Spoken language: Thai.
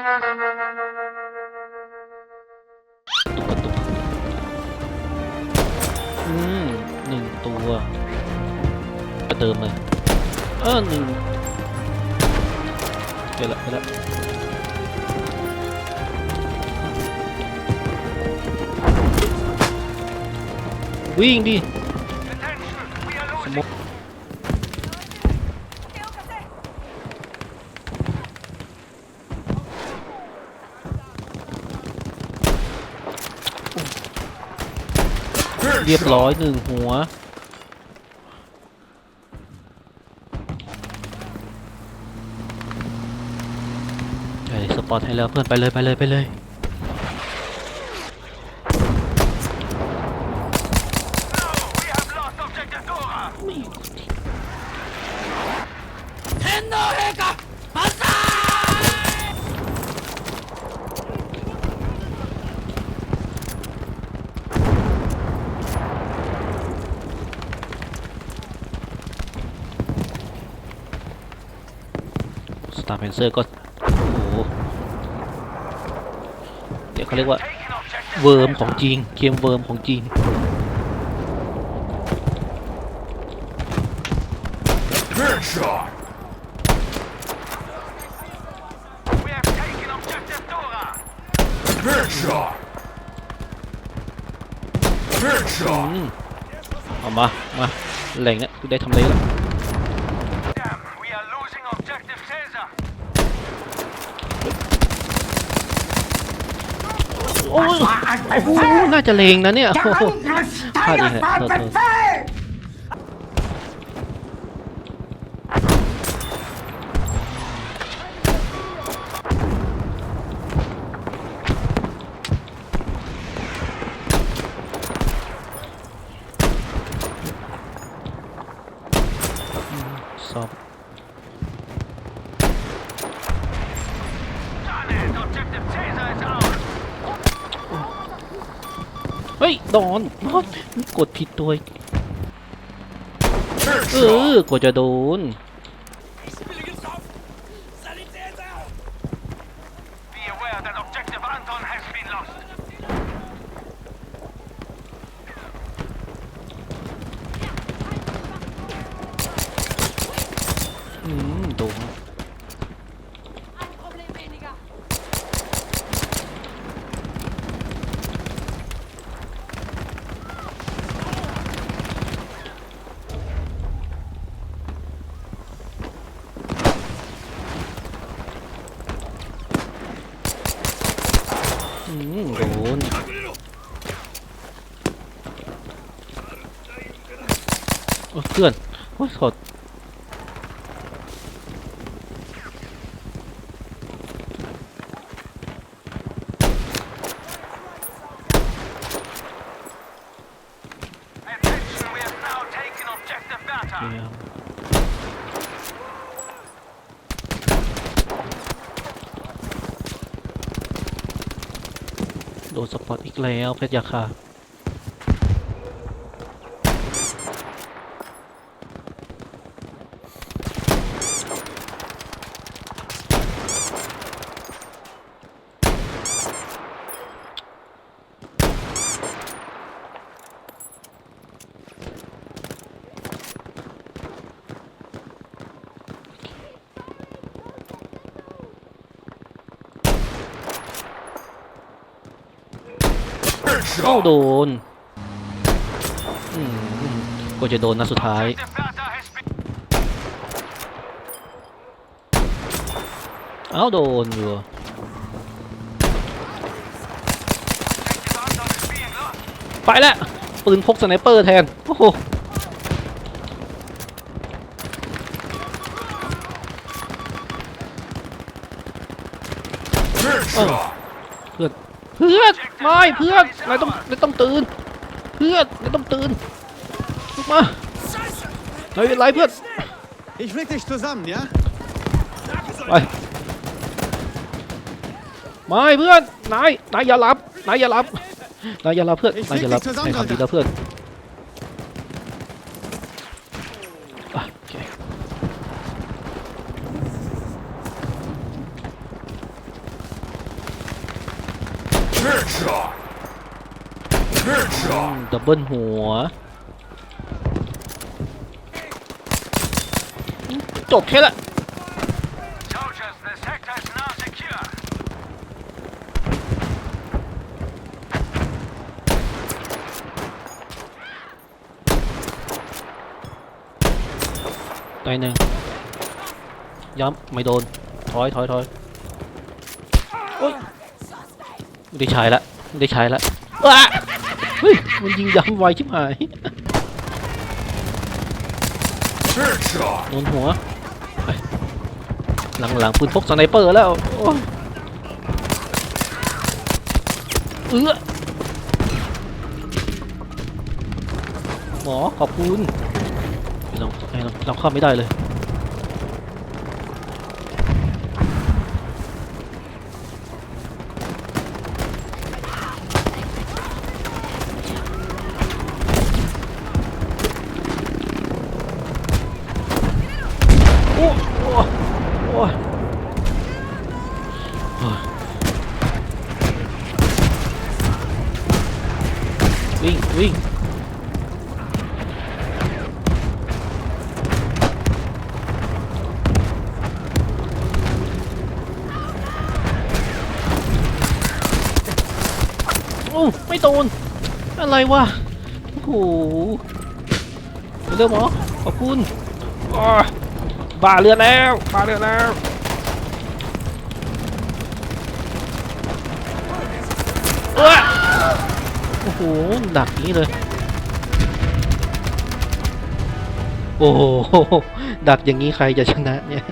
ตุ๊กกระตุกอืมหนึ่งตัวไปเติมเลย เออหนึ่งเดี๋ยวละเดี๋ยวละวิ่งดิ เรียบร้อยหนึ่งหัว ไอ้สปอร์ตให้แล้วเพื่อนไปเลยไปเลยไปเลยสตาร์ เพนเซอร์ก็โอ้โหเดี๋ยวเขาเรียกว่าเวิร์มของจริงเกมเวิร์มของจริง Headshot! We have taken objective Dora. Headshot! อื Headshot! มเอามา มาแหล่งเนี้ยกูได้ทำอะไรแล้ว โอ้ยโอ้โหน่าจะเลงนะเนี่ยโอ้โหพลาดเองแหละโทษโทษ สอบ Done it. Objective Caesar is ours. เฮ้ยโดนโดนกดผิดตัวอีกเอ Headshot! อกว่าจะโดน อืมโดนโอ้เพื่อนโอ้ยสดเดี๋ยว โดนสปอตอีกแล้วเพชรยาคา โดนก็จะโดนนะสุดท้าย เอาโดนอยู่ไปแล้วปืนพกสไนเปอร์แทน โอ้โห Headshot! เพื่อน เพื่อนไม่เพื่อนนายต้องนายต้องตื่น เพื่อนนายต้องตื่นลุกมาไม่เป็นไรเพื่อน Ich flick dich zusammen, ja? ไปไม่เพื่อนนายนายอย่าหลับนายอย่าหลับนายอย่าหลับเพื่อนนายอย่าหลับนายทำดีแล้วเพื่อนอะโอเค Headshot. Headshot. ดับเบิลหัว จบแค่ละ Soldiers, the sector is now secure. ตายหนึ่งย้ำไม่โดน ถอยถอยถอยโอ๊ย ไม่ได้ใช้ละไม่ได้ใช้ละว้าเฮ้ยมันยิงย้ำไวชิบหายโดนหัวหลังหลังปืนพกสไนเปอร์แล้วเอื้อหมอขอบคุณเราเราเราเข้าไม่ได้เลย อ้โอ้โอ้โอ้ยวิ่งวิ่งโอ้ไม่โดนอะไรวะโอ้โหเร็วหมอขอบคุณอ้อ บ้าเรือแล้วบ้าเรือแล้วเออโอ้โหดักอย่างนี้เลย โอ้โหดักอย่างนี้ใครจะชนะเนี่ย